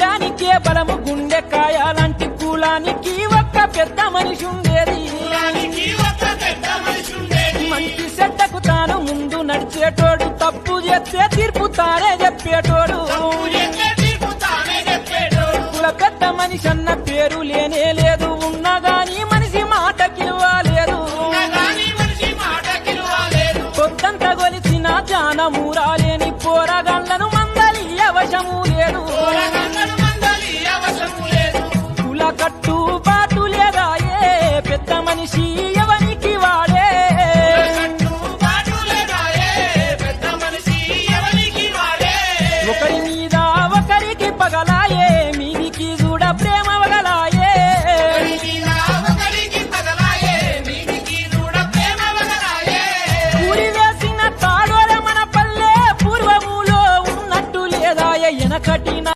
గూడానికే బలము గుండె కాయాలంటి కులానికి ఒక్క పెద్ద మనిషి ఉండేది కులానికి ఒక పెద్ద మనిషి ఉండేది. మంచి చెడ్డకు తాను ముందు నడిచేటోడు తప్పు చేస్తే తీర్పు తానే చెప్పేటోడు. కుల పెద్ద మనిషి అన్న పేరు లేనే లేదు ఉన్నా గాని మనిషి మాట కిలువలేదు. పొద్దంత గొలిచిన జానము రాలేని పోరగాళ్ళను కట్టుబాటు లేదాయే పెద్ద మనిషి ఎవరికి వాడే? ఒకరి మీద ఒకరికి పగలాయే మీదికి చూడ ప్రేమ వగలాయే. ఊరి వేసిన తాడోర మన పల్లె పూర్వములో ఉన్నట్టు లేదాయ ఎనకటిన